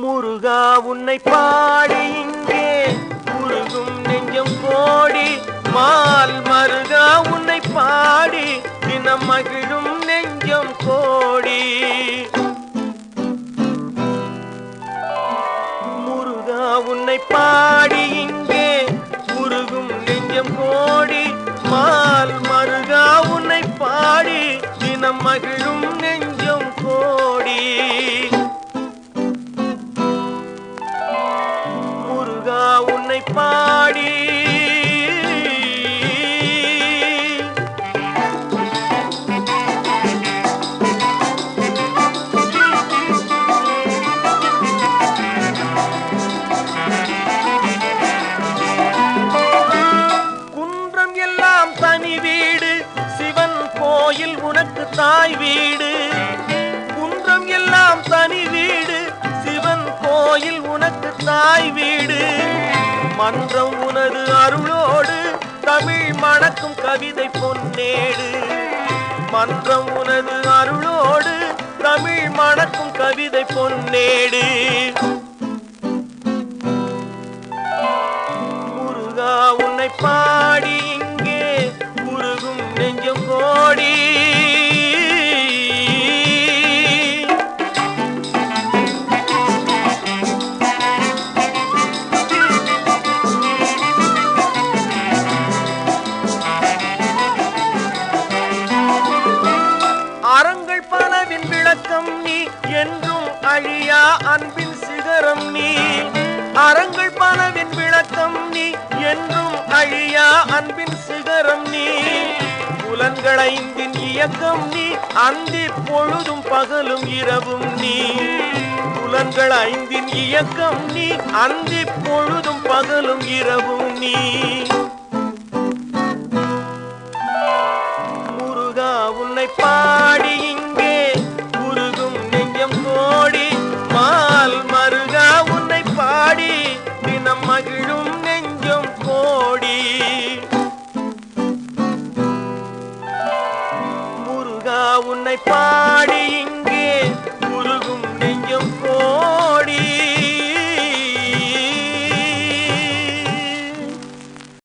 முருகா உன்னை பாடி உன்னை பாடி தினம் மகிழும் நெஞ்சம் கோடி. முருகா உன்னை பாடி இங்கே உருகும் நெஞ்சம் கோடி. மால் மருகா உன்னை பாடி தினம் மகிழும் நெஞ்சம் கோடி. முருகா உன்னை பாடி கோயில் உனக்கு தாய் வீடு. குன்றம் எல்லாம் தனி வீடு. சிவன் கோயில் உனக்கு தாய் வீடு. மன்றம் உனது அருளோடு தமிழ் மணக்கும் கவிதை பொன்னேடு. மன்றம் உனது அருளோடு தமிழ் மணக்கும் கவிதை பொன்னேடு. முருகா உன்னை பாடி என்றும் அழியா அன்பின் சிகரம் நீ. அறங்கள் பலவின் விளக்கம் நீ. என்றும் அழியா அன்பின் சிகரம் நீ. புலன்கள் ஐந்தின் இயக்கம் நீ. அந்தி பொழுதும் பகலும் இரவும் நீ. புலன்கள் ஐந்தின் இயக்கம் நீ. அந்தி பொழுதும் பகலும் இரவும் நீ. உன்னை பாடி